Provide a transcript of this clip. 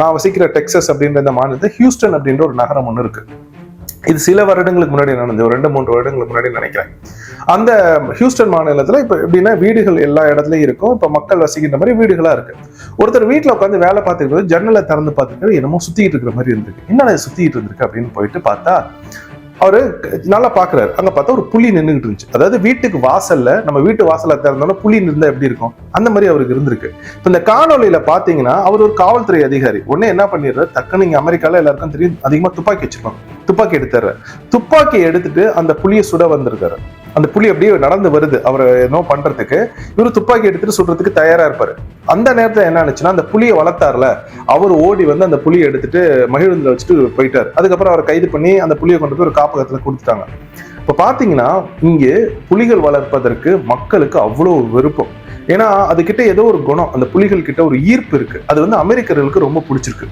நான் வசிக்கிற டெக்சஸ் அப்படின்ற இந்த மாநிலத்தில் ஹியூஸ்டன் அப்படின்ற ஒரு நகரம் ஒன்று இருக்கு. இது சில வருடங்களுக்கு முன்னாடி நடந்தது. ஒரு ரெண்டு மூன்று வருடங்களுக்கு முன்னாடி நினைக்கிறேன். அந்த ஹியூஸ்டன் மாநிலத்தில் இப்போ எப்படின்னா வீடுகள் எல்லா இடத்துலையும் இருக்கும். இப்போ மக்கள் வசிக்கின்ற மாதிரி வீடுகளா இருக்கு. ஒருத்தர் வீட்டில் உட்காந்து வேலை பார்த்துருக்கிறது ஜன்னலை திறந்து பார்த்துட்டு என்னமோ சுற்றிட்டு இருக்கிற மாதிரி இருந்திருக்கு. என்னென்ன சுற்றிட்டு சுத்திட்டு இருந்திருக்கு அப்படின்னு போயிட்டு பார்த்தா அவரு நல்லா பாக்குறாரு. அங்க பார்த்தா ஒரு புலி நின்றுகிட்டு இருந்துச்சு. அதாவது வீட்டுக்கு வாசல்ல நம்ம வீட்டு வாசல்ல திறந்தாலும் புலி இருந்தா எப்படி இருக்கும்? அந்த மாதிரி அவருக்கு இருந்திருக்கு. இப்ப இந்த காணொலியில பாத்தீங்கன்னா அவர் ஒரு காவல்துறை அதிகாரி. உடனே என்ன பண்ணிடுறாரு? டக்குன்னு இங்க அமெரிக்கால எல்லாருக்கும் தெரியும் அதிகமா துப்பாக்கி வச்சிருப்பாங்க. துப்பாக்கி எடுத்துறாரு துப்பாக்கி எடுத்துட்டு அந்த புலியை சுட வந்திருக்காரு. அந்த புலி அப்படியே நடந்து வருது. அவரை ஏதோ பண்றதுக்கு. இவரு துப்பாக்கி எடுத்துட்டு சுடுறதுக்கு தயாரா இருப்பாரு. அந்த நேரத்துல என்ன ஆச்சுன்னா அந்த புலியை வளர்த்தாருல அவர் ஓடி வந்து அந்த புலியை எடுத்துட்டு மகிழுந்துல வச்சுட்டு போயிட்டார். அதுக்கப்புறம் அவரை கைது பண்ணி அந்த புலியை கொண்டு போய் ஒரு காப்பகத்துல கொடுத்துட்டாங்க. இப்ப பாத்தீங்கன்னா இங்கே புலிகள் வளர்ப்பதற்கு மக்களுக்கு அவ்வளவு விருப்பம். ஏன்னா அதுகிட்ட ஏதோ ஒரு குணம். அந்த புலிகள் கிட்ட ஒரு ஈர்ப்பு இருக்கு. அது வந்து அமெரிக்கர்களுக்கு ரொம்ப பிடிச்சிருக்கு.